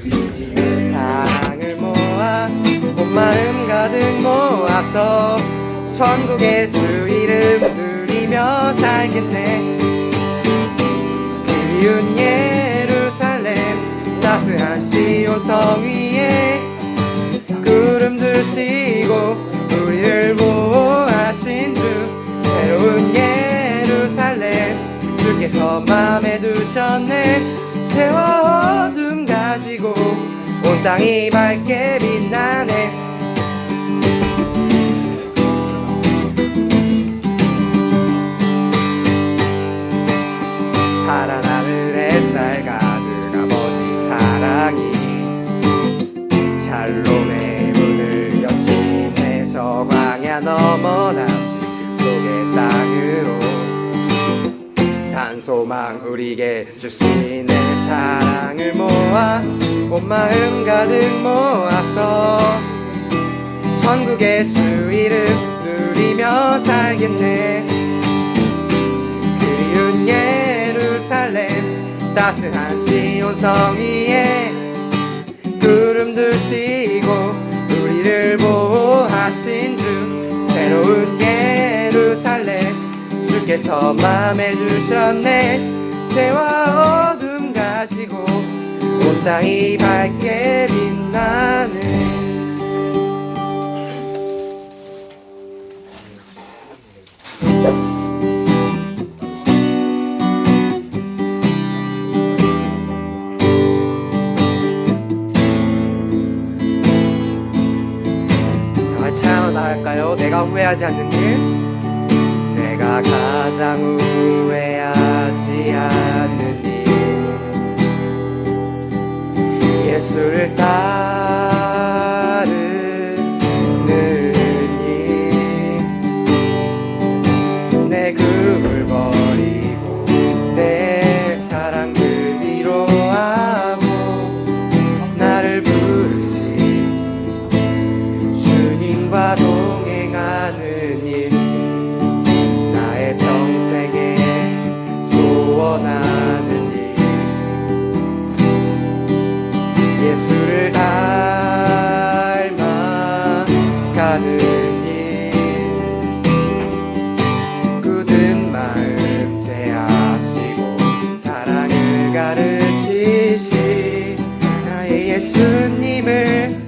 사랑을 모아 온 마음 가득 모아서 천국의 주 이름 누리며 살겠네. 그리운 예루살렘 따스한 시온 성 위에 구름 드시고 우리를 보호하신 주. 새로운 예루살렘 주께서 맘에 두셨네 세워 어둠 가지고 온 땅이 밝게 빛나네. 파란 하늘 햇살 가 소망 우리에게 주시네 사랑을 모아 온 마음 가득 모아서 천국의 주 이름 누리며 살겠네. 그리운 예루살렘 따스한 시온 성 위에 구름 드시고 우리를 보호하신 주 새로운 예루살렘 주께서 맘에 주셨네. 새와 어둠 가시고 온 땅이 밝게 다 찬양할까요? 내가 후회하지 않는 일 내가 가장 후회하지 않는 일 예수를 따 예수님을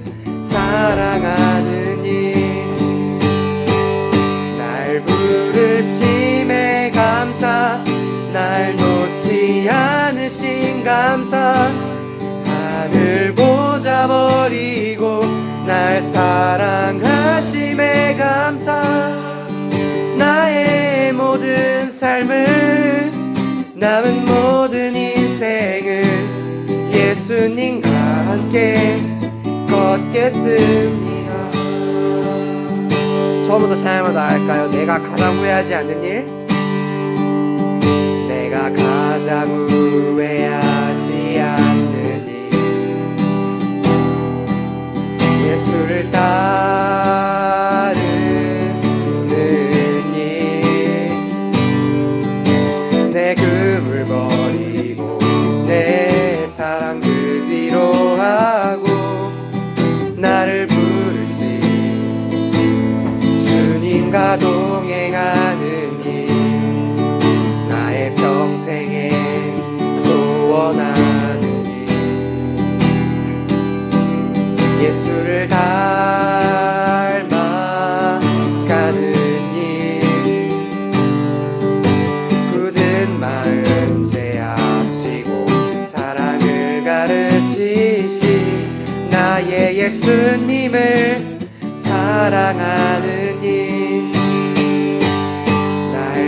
사랑하는 일날 부르심에 감사 날 놓지 않으신 감사. 하늘 보자 버리고 날 사랑하심에 감사. 나의 모든 삶을 남은 모든 인생을 예수님과 함께 걷겠습니다. 처음부터 찬양마다 할까요? 내가 가장 후회하지 않는 일? 내가 가장 후회하지 사랑하는 일날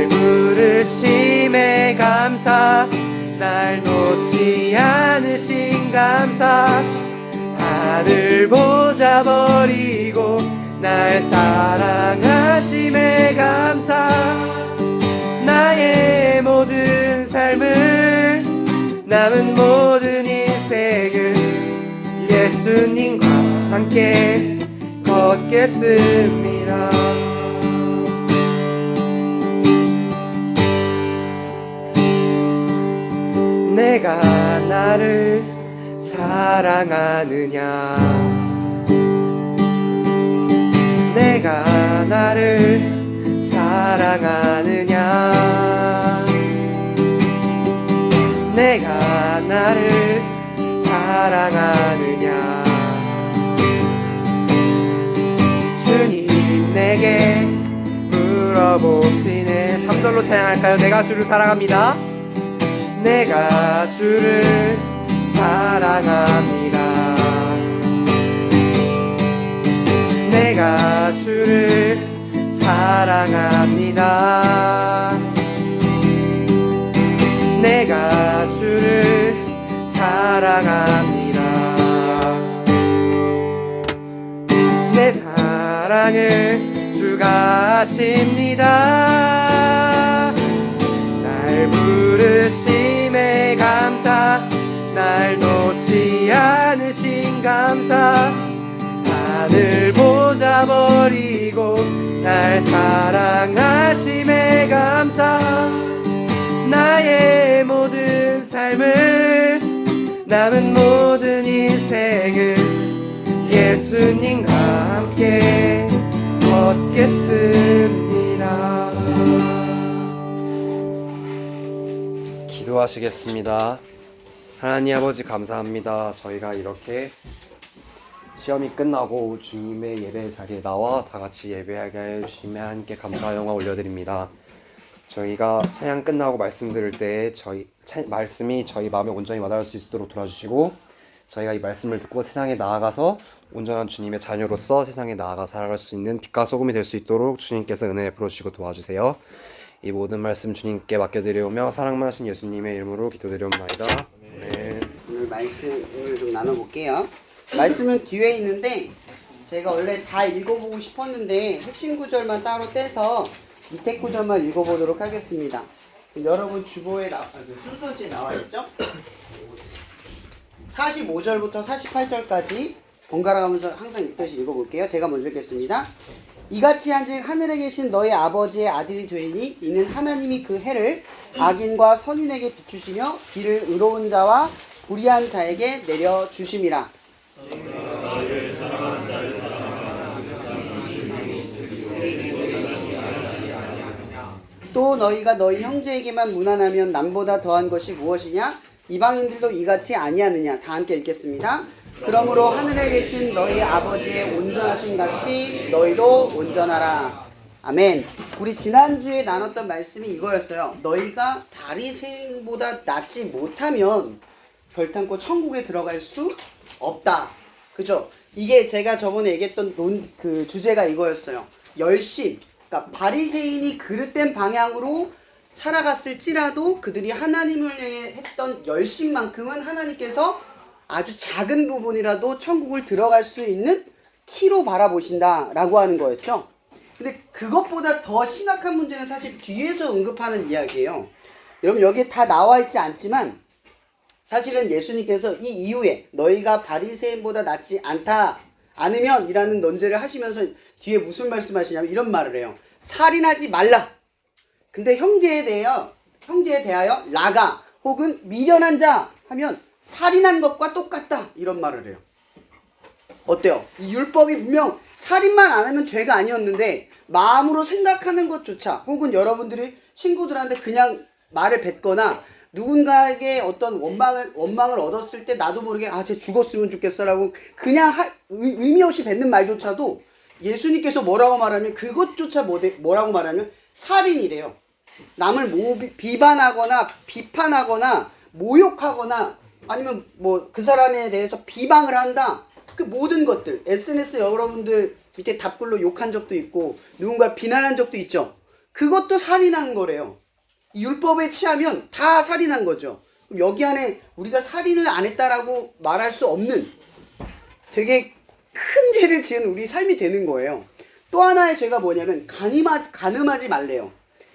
부르심에 감사 날 놓지 않으신 감사. 하늘 보자 버리고 날 사랑하심에 감사. 나의 모든 삶을 남은 모든 인생을 예수님과 함께 걷겠습니다. 내가 나를 사랑하느냐? 내가 나를 사랑하느냐? 내가 나를 사랑하느냐 내게 물어보시네. 3절로 찬양할까요? 내가 주를 사랑합니다. 내가 주를 사랑합니다. 내가 주를 사랑합니다 사랑을 주가 하십니다. 날 부르심에 감사 날 놓지 않으신 감사. 하늘 보자 버리고 날 사랑하심에 감사. 나의 모든 삶을 남은 모든 인생을 예수님과 함께 걷겠습니다. 기도하시겠습니다. 하나님 아버지 감사합니다. 저희가 이렇게 시험이 끝나고 주님의 예배 자리에 나와 다 같이 예배하게 해 주심에 함께 감사 영화 올려드립니다. 저희가 찬양 끝나고 말씀 들을 때 저희 차- 말씀이 저희 마음에 온전히 와닿을 수 있도록 도와주시고 저희가 이 말씀을 듣고 세상에 나아가서 온전한 주님의 자녀로서 세상에 나아가 살아갈 수 있는 빛과 소금이 될 수 있도록 주님께서 은혜 베풀어 주시고 도와주세요. 이 모든 말씀 주님께 맡겨드리오며 사랑만 하신 예수님의 이름으로 기도드리옵나이다. 네. 오늘 말씀을 좀 나눠볼게요. 말씀은 뒤에 있는데 제가 원래 다 읽어보고 싶었는데 핵심 구절만 따로 떼서 밑에 구절만 읽어보도록 하겠습니다. 여러분 주보에 나, 아, 그 순서지에 나와 있죠? 45절부터 48절까지 번갈아 가면서 항상 읽듯이 읽어볼게요. 제가 먼저 읽겠습니다. 이같이 한즉 하늘에 계신 너희 아버지의 아들이 되리니 이는 하나님이 그 해를 악인과 선인에게 비추시며 길을 의로운 자와 불의한 자에게 내려 주심이라. 또 너희가 너희 형제에게만 무난하면 남보다 더한 것이 무엇이냐? 이방인들도 이같이 아니하느냐? 다 함께 읽겠습니다. 그러므로 하늘에 계신 너희 아버지의 온전하신 같이 너희도 온전하라. 아멘. 우리 지난주에 나눴던 말씀이 이거였어요. 너희가 바리새인보다 낫지 못하면 결탄코 천국에 들어갈 수 없다. 그죠? 이게 제가 저번에 얘기했던 논, 그 주제가 이거였어요. 열심. 그러니까 바리새인이 그릇된 방향으로 살아갔을지라도 그들이 하나님을 위해 했던 열심만큼은 하나님께서 아주 작은 부분이라도 천국을 들어갈 수 있는 키로 바라보신다라고 하는 거였죠. 근데 그것보다 더 심각한 문제는 사실 뒤에서 언급하는 이야기예요. 여러분 여기에 다 나와 있지 않지만 사실은 예수님께서 이 이후에 너희가 바리새인보다 낫지 않다 않으면이라는 논제를 하시면서 뒤에 무슨 말씀하시냐면 이런 말을 해요. 살인하지 말라. 근데 형제에 대하여 형제에 대하여 라가 혹은 미련한 자 하면 살인한 것과 똑같다 이런 말을 해요. 어때요? 이 율법이 분명 살인만 안 하면 죄가 아니었는데 마음으로 생각하는 것조차 혹은 여러분들이 친구들한테 그냥 말을 뱉거나 누군가에게 어떤 원망을 원망을 얻었을 때 나도 모르게 아 쟤 죽었으면 좋겠어라고 그냥 하, 의, 의미 없이 뱉는 말조차도 예수님께서 뭐라고 말하면 그것조차 뭐, 뭐라고 말하면 살인이래요. 남을 모, 비반하거나 비판하거나 모욕하거나 아니면 뭐 그 사람에 대해서 비방을 한다. 그 모든 것들 SNS 여러분들 밑에 답글로 욕한 적도 있고 누군가 비난한 적도 있죠. 그것도 살인한 거래요. 이 율법에 취하면 다 살인한 거죠. 여기 안에 우리가 살인을 안 했다라고 말할 수 없는 되게 큰 죄를 지은 우리 삶이 되는 거예요. 또 하나의 죄가 뭐냐면 가늠하, 가늠하지 말래요.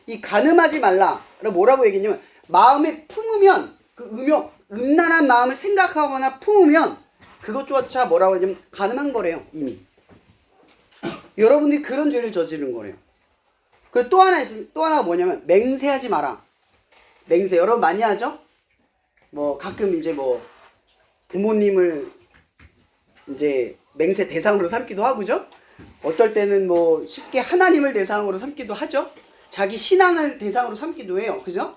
이 가늠하지 말라. 뭐라고 얘기했냐면 마음에 품으면 그 음욕, 음란한 마음을 생각하거나 품으면 그것조차 뭐라고 하냐면 가늠한 거래요. 이미. 여러분들이 그런 죄를 저지른 거래요. 그리고 또 하나 있으면 또 하나가 뭐냐면 맹세하지 마라. 맹세 여러분 많이 하죠? 뭐 가끔 이제 뭐 부모님을 이제 맹세 대상으로 삼기도 하고 죠 어떨 때는 뭐 쉽게 하나님을 대상으로 삼기도 하죠. 자기 신앙을 대상으로 삼기도 해요. 그죠?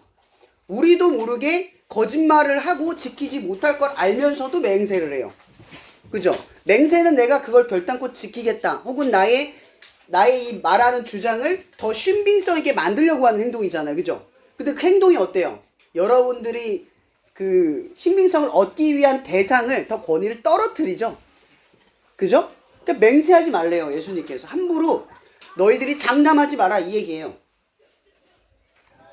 우리도 모르게 거짓말을 하고 지키지 못할 걸 알면서도 맹세를 해요. 그죠? 맹세는 내가 그걸 결단코 지키겠다. 혹은 나의 나의 이 말하는 주장을 더 신빙성 있게 만들려고 하는 행동이잖아요. 그죠? 근데 그 행동이 어때요? 여러분들이 그 신빙성을 얻기 위한 대상을 더 권위를 떨어뜨리죠. 그죠? 그러니까 맹세하지 말래요. 예수님께서 함부로 너희들이 장담하지 마라 이 얘기예요.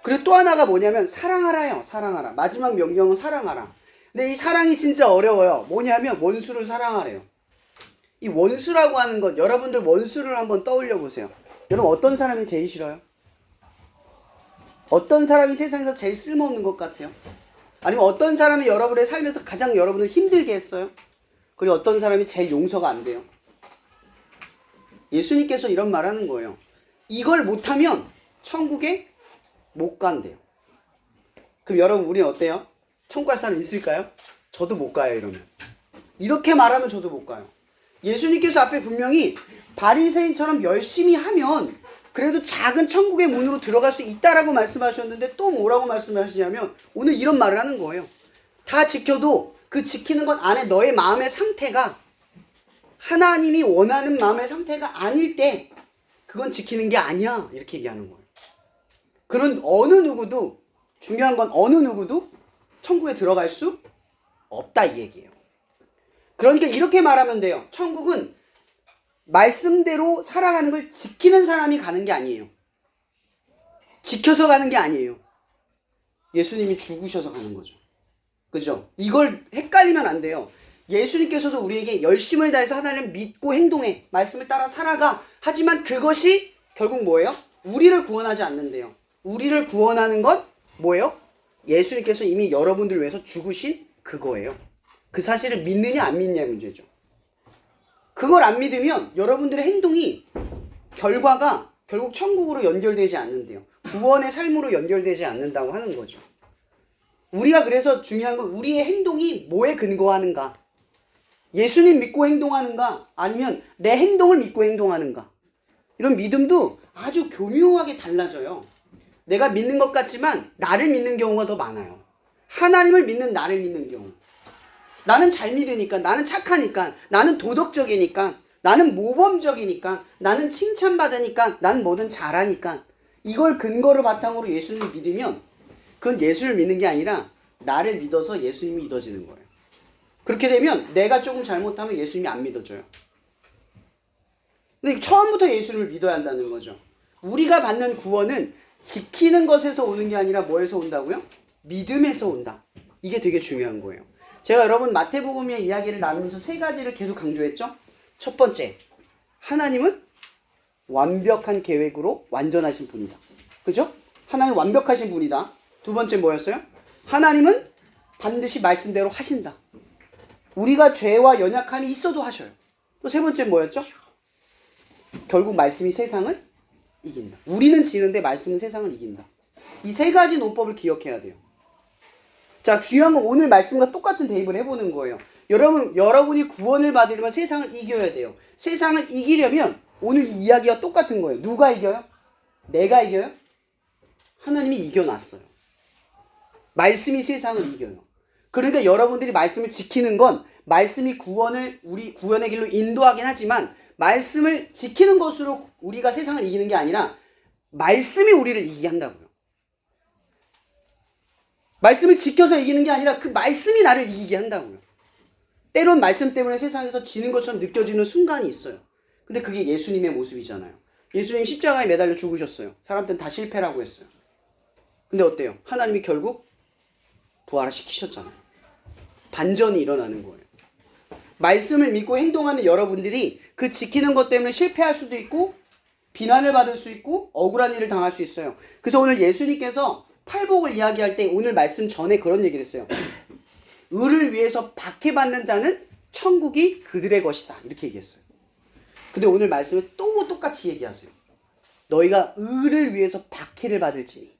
그리고 또 하나가 뭐냐면 사랑하라요. 사랑하라. 마지막 명령은 사랑하라. 근데 이 사랑이 진짜 어려워요. 뭐냐면 원수를 사랑하래요. 이 원수라고 하는 건 여러분들 원수를 한번 떠올려 보세요. 여러분 어떤 사람이 제일 싫어요? 어떤 사람이 세상에서 제일 쓸모없는 것 같아요? 아니면 어떤 사람이 여러분의 삶에서 가장 여러분을 힘들게 했어요? 그리고 어떤 사람이 제일 용서가 안 돼요? 예수님께서 이런 말 하는 거예요. 이걸 못하면 천국에 못 간대요. 그럼 여러분 우리는 어때요? 천국 갈 사람 있을까요? 저도 못 가요 이러면. 이렇게 말하면 저도 못 가요. 예수님께서 앞에 분명히 바리새인처럼 열심히 하면 그래도 작은 천국의 문으로 들어갈 수 있다라고 말씀하셨는데 또 뭐라고 말씀하시냐면 오늘 이런 말을 하는 거예요. 다 지켜도 그 지키는 것 안에 너의 마음의 상태가 하나님이 원하는 마음의 상태가 아닐 때 그건 지키는 게 아니야 이렇게 얘기하는 거예요. 그런 어느 누구도 중요한 건 어느 누구도 천국에 들어갈 수 없다 이 얘기예요. 그러니까 이렇게 말하면 돼요. 천국은 말씀대로 살아가는 걸 지키는 사람이 가는 게 아니에요. 지켜서 가는 게 아니에요. 예수님이 죽으셔서 가는 거죠. 그죠? 이걸 헷갈리면 안 돼요. 예수님께서도 우리에게 열심을 다해서 하나님을 믿고 행동해. 말씀을 따라 살아가. 하지만 그것이 결국 뭐예요? 우리를 구원하지 않는데요. 우리를 구원하는 건 뭐예요? 예수님께서 이미 여러분들 위해서 죽으신 그거예요. 그 사실을 믿느냐 안 믿느냐의 문제죠. 그걸 안 믿으면 여러분들의 행동이 결과가 결국 천국으로 연결되지 않는데요. 구원의 삶으로 연결되지 않는다고 하는 거죠. 우리가 그래서 중요한 건 우리의 행동이 뭐에 근거하는가? 예수님 믿고 행동하는가? 아니면 내 행동을 믿고 행동하는가? 이런 믿음도 아주 교묘하게 달라져요. 내가 믿는 것 같지만 나를 믿는 경우가 더 많아요. 하나님을 믿는 나를 믿는 경우. 나는 잘 믿으니까, 나는 착하니까, 나는 도덕적이니까, 나는 모범적이니까, 나는 칭찬받으니까, 나는 뭐든 잘하니까. 이걸 근거로 바탕으로 예수님을 믿으면 그건 예수를 믿는 게 아니라 나를 믿어서 예수님이 믿어지는 거예요. 그렇게 되면 내가 조금 잘못하면 예수님이 안 믿어져요. 근데 처음부터 예수를 믿어야 한다는 거죠. 우리가 받는 구원은 지키는 것에서 오는 게 아니라 뭐에서 온다고요? 믿음에서 온다. 이게 되게 중요한 거예요. 제가 여러분 마태복음의 이야기를 나누면서 세 가지를 계속 강조했죠. 첫 번째, 하나님은 완벽한 계획으로 완전하신 분이다. 그죠? 하나님 완벽하신 분이다. 두 번째 뭐였어요? 하나님은 반드시 말씀대로 하신다. 우리가 죄와 연약함이 있어도 하셔요. 또 세 번째 뭐였죠? 결국 말씀이 세상을 이긴다. 우리는 지는데 말씀은 세상을 이긴다. 이 세 가지 논법을 기억해야 돼요. 자, 중요한 건 오늘 말씀과 똑같은 대입을 해보는 거예요. 여러분, 여러분이 구원을 받으려면 세상을 이겨야 돼요. 세상을 이기려면 오늘 이 이야기가 똑같은 거예요. 누가 이겨요? 내가 이겨요? 하나님이 이겨놨어요. 말씀이 세상을 이겨요. 그러니까 여러분들이 말씀을 지키는 건 말씀이 구원을 우리 구원의 길로 인도하긴 하지만 말씀을 지키는 것으로 우리가 세상을 이기는 게 아니라 말씀이 우리를 이기게 한다고요. 말씀을 지켜서 이기는 게 아니라 그 말씀이 나를 이기게 한다고요. 때론 말씀 때문에 세상에서 지는 것처럼 느껴지는 순간이 있어요. 근데 그게 예수님의 모습이잖아요. 예수님 십자가에 매달려 죽으셨어요. 사람들은 다 실패라고 했어요. 근데 어때요? 하나님이 결국 부활시키셨잖아요. 반전이 일어나는 거예요. 말씀을 믿고 행동하는 여러분들이 그 지키는 것 때문에 실패할 수도 있고 비난을 받을 수 있고 억울한 일을 당할 수 있어요. 그래서 오늘 예수님께서 탈복을 이야기할 때 오늘 말씀 전에 그런 얘기를 했어요. 의를 위해서 박해받는 자는 천국이 그들의 것이다. 이렇게 얘기했어요. 근데 오늘 말씀에 또 똑같이 얘기하세요. 너희가 의를 위해서 박해를 받을지니.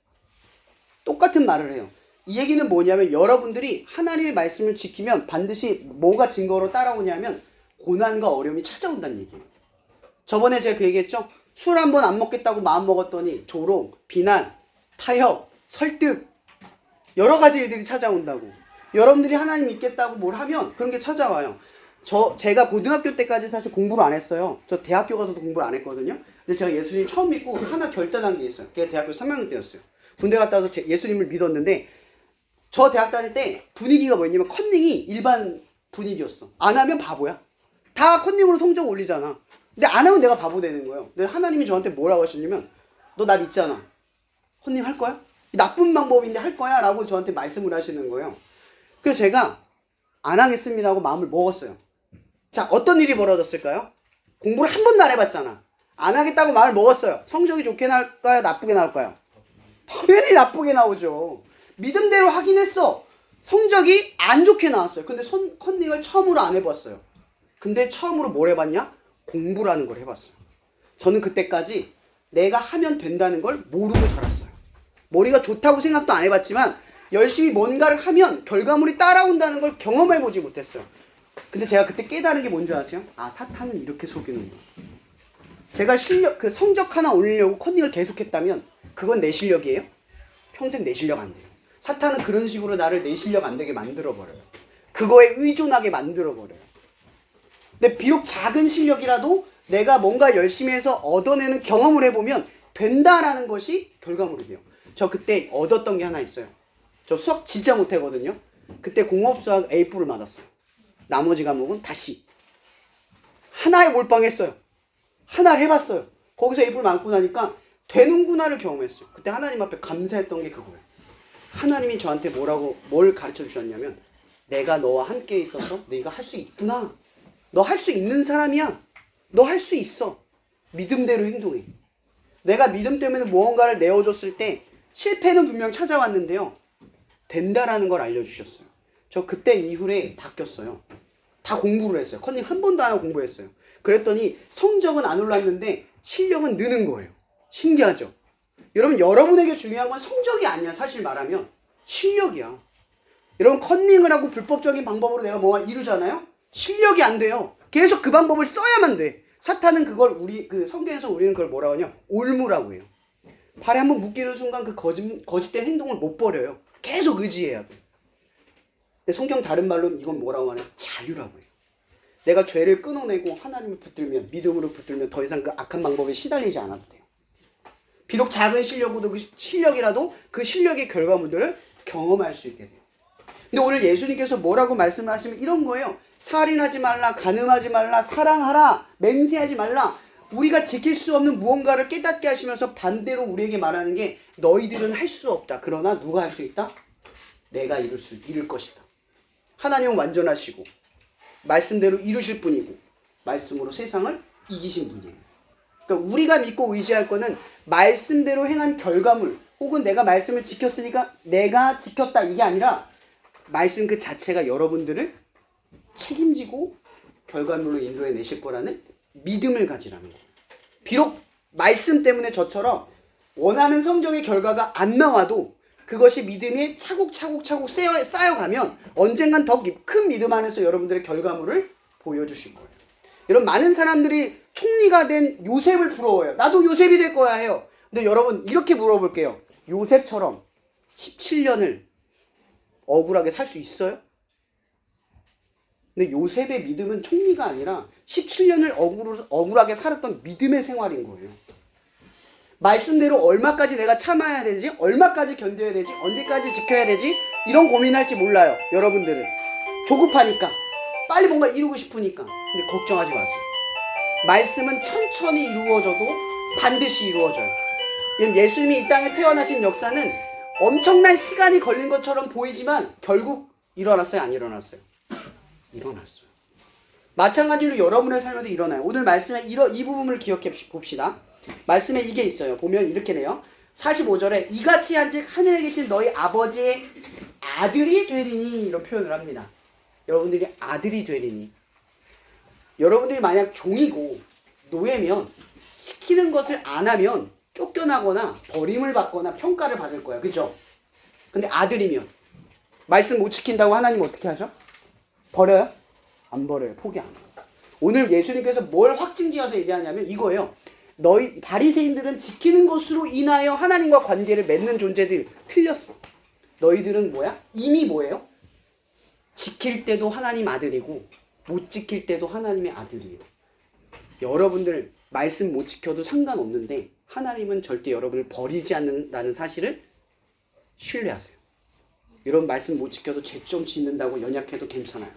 똑같은 말을 해요. 이 얘기는 뭐냐면 여러분들이 하나님의 말씀을 지키면 반드시 뭐가 증거로 따라오냐면 고난과 어려움이 찾아온다는 얘기예요. 저번에 제가 그 얘기했죠? 술 한 번 안 먹겠다고 마음 먹었더니 조롱, 비난, 타협, 설득 여러 가지 일들이 찾아온다고. 여러분들이 하나님 믿겠다고 뭘 하면 그런 게 찾아와요. 저 제가 고등학교 때까지 사실 공부를 안 했어요. 저 대학교 가서도 공부를 안 했거든요. 근데 제가 예수님 처음 믿고 하나 결단한 게 있어요. 그게 대학교 3학년 때였어요. 군대 갔다 와서 제- 예수님을 믿었는데 저 대학 다닐 때 분위기가 뭐였냐면 컨닝이 일반 분위기였어. 안 하면 바보야. 다 컨닝으로 성적 올리잖아. 근데 안 하면 내가 바보 되는 거예요. 근데 하나님이 저한테 뭐라고 하셨냐면 너 나 믿잖아. 컨닝 할 거야? 이 나쁜 방법인데 할 거야? 라고 저한테 말씀을 하시는 거예요. 그래서 제가 안 하겠습니다 하고 마음을 먹었어요. 자, 어떤 일이 벌어졌을까요? 공부를 한 번도 안 해봤잖아. 안 하겠다고 마음을 먹었어요. 성적이 좋게 나올까요? 나쁘게 나올까요? 당연히 나쁘게 나오죠. 믿음대로 하긴 했어. 성적이 안 좋게 나왔어요. 근데 손, 컨닝을 처음으로 안 해봤어요. 근데 처음으로 뭘 해봤냐? 공부라는 걸 해봤어요. 저는 그때까지 내가 하면 된다는 걸 모르고 살았어요. 머리가 좋다고 생각도 안 해봤지만 열심히 뭔가를 하면 결과물이 따라온다는 걸 경험해보지 못했어요. 근데 제가 그때 깨달은 게 뭔지 아세요? 아 사탄은 이렇게 속이는구나. 제가 실력 그 성적 하나 올리려고 컨닝을 계속했다면 그건 내 실력이에요? 평생 내 실력 안 돼요. 사탄은 그런 식으로 나를 내 실력 안 되게 만들어 버려요. 그거에 의존하게 만들어 버려요. 근데 비록 작은 실력이라도 내가 뭔가 열심히 해서 얻어내는 경험을 해보면 된다라는 것이 결과물이 돼요. 저 그때 얻었던 게 하나 있어요. 저 수학 진짜 못하거든요. 그때 공업수학 A뿔을 맞았어요. 나머지 과목은 다시 하나에 몰빵했어요. 하나를 해봤어요. 거기서 A뿔 맞고 나니까 되는구나를 경험했어요. 그때 하나님 앞에 감사했던 게 그거예요. 하나님이 저한테 뭐라고 뭘 가르쳐 주셨냐면 내가 너와 함께 있어서 네가 할 수 있구나. 너 할 수 있는 사람이야. 너 할 수 있어. 믿음대로 행동해. 내가 믿음 때문에 무언가를 내어줬을 때 실패는 분명 찾아왔는데요. 된다라는 걸 알려주셨어요. 저 그때 이후에 바뀌었어요. 다 공부를 했어요. 컨닝 한 번도 안 하고 공부했어요. 그랬더니 성적은 안 올랐는데 실력은 느는 거예요. 신기하죠? 여러분, 여러분에게 중요한 건 성적이 아니야. 사실 말하면 실력이야. 여러분, 컨닝을 하고 불법적인 방법으로 내가 뭐가 이루잖아요? 실력이 안 돼요. 계속 그 방법을 써야만 돼. 사탄은 그걸 우리 그 성경에서 우리는 그걸 뭐라고 하냐? 올무라고 해요. 발에 한번 묶이는 순간 그 거짓, 거짓된 행동을 못 버려요. 계속 의지해야 돼. 근데 성경 다른 말로 이건 뭐라고 하냐? 자유라고 해요. 내가 죄를 끊어내고 하나님을 붙들면 믿음으로 붙들면 더 이상 그 악한 방법에 시달리지 않아도 돼요. 비록 작은 실력으로 그 실력이라도 그 실력의 결과물들을 경험할 수 있게 돼요. 근데 오늘 예수님께서 뭐라고 말씀을 하시면 이런 거예요. 살인하지 말라, 간음하지 말라, 사랑하라, 맹세하지 말라. 우리가 지킬 수 없는 무언가를 깨닫게 하시면서 반대로 우리에게 말하는 게 너희들은 할 수 없다. 그러나 누가 할 수 있다? 내가 이룰 수 이룰 것이다. 하나님은 완전하시고 말씀대로 이루실 분이고 말씀으로 세상을 이기신 분이에요. 그러니까 우리가 믿고 의지할 거는 말씀대로 행한 결과물 혹은 내가 말씀을 지켰으니까 내가 지켰다 이게 아니라 말씀 그 자체가 여러분들을 책임지고 결과물로 인도해 내실 거라는 믿음을 가지라는 거예요. 비록 말씀 때문에 저처럼 원하는 성적의 결과가 안 나와도 그것이 믿음이 차곡차곡차곡 쌓여, 쌓여가면 언젠간 더 큰 믿음 안에서 여러분들의 결과물을 보여주실 거예요. 여러분 많은 사람들이 총리가 된 요셉을 부러워요. 나도 요셉이 될 거야 해요. 근데 여러분 이렇게 물어볼게요. 요셉처럼 17년을 억울하게 살 수 있어요? 근데 요셉의 믿음은 총리가 아니라 17년을 억울, 억울하게 살았던 믿음의 생활인 거예요. 말씀대로 얼마까지 내가 참아야 되지? 얼마까지 견뎌야 되지? 언제까지 지켜야 되지? 이런 고민할지 몰라요. 여러분들은. 조급하니까. 빨리 뭔가 이루고 싶으니까. 근데 걱정하지 마세요. 말씀은 천천히 이루어져도 반드시 이루어져요. 예수님이 이 땅에 태어나신 역사는 엄청난 시간이 걸린 것처럼 보이지만 결국 일어났어요? 안 일어났어요? 일어났어요. 마찬가지로 여러분의 삶에도 일어나요. 오늘 말씀에 이러, 이 부분을 기억해 봅시다. 말씀에 이게 있어요. 보면 이렇게 돼요. 45절에 이같이 한즉 하늘에 계신 너희 아버지의 아들이 되리니 이런 표현을 합니다. 여러분들이 아들이 되리니 여러분들이 만약 종이고 노예면 시키는 것을 안 하면 쫓겨나거나 버림을 받거나 평가를 받을 거야. 그죠? 근데 아들이면 말씀 못 지킨다고 하나님 어떻게 하죠? 버려요? 안 버려요. 포기 안 해요. 오늘 예수님께서 뭘 확증지어서 얘기하냐면 이거예요. 너희 바리새인들은 지키는 것으로 인하여 하나님과 관계를 맺는 존재들 틀렸어. 너희들은 뭐야? 이미 뭐예요? 지킬 때도 하나님 아들이고 못 지킬 때도 하나님의 아들이에요. 여러분들 말씀 못 지켜도 상관없는데 하나님은 절대 여러분을 버리지 않는다는 사실을 신뢰하세요. 여러분 말씀 못 지켜도 죄좀 짓는다고 연약해도 괜찮아요.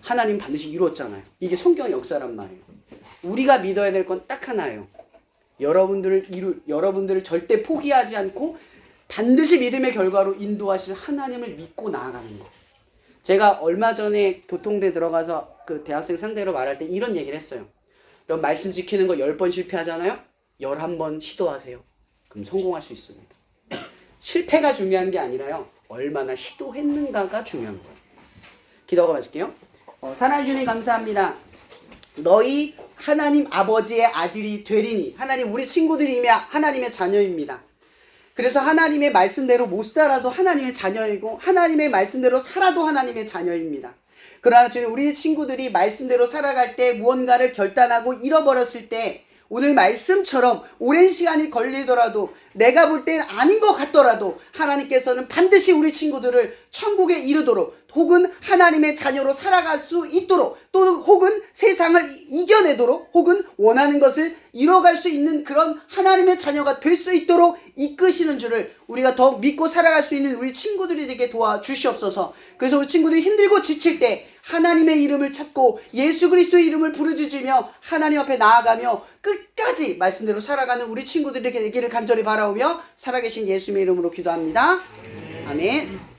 하나님 반드시 이루었잖아요. 이게 성경 역사란 말이에요. 우리가 믿어야 될 건 딱 하나예요. 여러분들을 이루 여러분들을 절대 포기하지 않고 반드시 믿음의 결과로 인도하실 하나님을 믿고 나아가는 거. 제가 얼마 전에 교통대 들어가서 그 대학생 상대로 말할 때 이런 얘기를 했어요. 그럼 말씀 지키는 거 10번 실패하잖아요? 11번 시도하세요. 그럼 성공할 수 있습니다. 실패가 중요한 게 아니라요. 얼마나 시도했는가가 중요한 거예요. 기도하고 마실게요. 어, 사랑해 주님 감사합니다. 너희 하나님 아버지의 아들이 되리니 하나님 우리 친구들이 이미 하나님의 자녀입니다. 그래서 하나님의 말씀대로 못 살아도 하나님의 자녀이고 하나님의 말씀대로 살아도 하나님의 자녀입니다. 그러나 주님 우리 친구들이 말씀대로 살아갈 때 무언가를 결단하고 잃어버렸을 때 오늘 말씀처럼 오랜 시간이 걸리더라도 내가 볼 땐 아닌 것 같더라도 하나님께서는 반드시 우리 친구들을 천국에 이르도록 혹은 하나님의 자녀로 살아갈 수 있도록 또 혹은 세상을 이- 이겨내도록 혹은 원하는 것을 이뤄갈 수 있는 그런 하나님의 자녀가 될 수 있도록 이끄시는 줄을 우리가 더욱 믿고 살아갈 수 있는 우리 친구들이 되게 도와주시옵소서. 그래서 우리 친구들이 힘들고 지칠 때 하나님의 이름을 찾고 예수 그리스도의 이름을 부르짖으며 하나님 앞에 나아가며 끝까지 말씀대로 살아가는 우리 친구들에게 되기를 간절히 바라오며 살아계신 예수님의 이름으로 기도합니다. 아멘.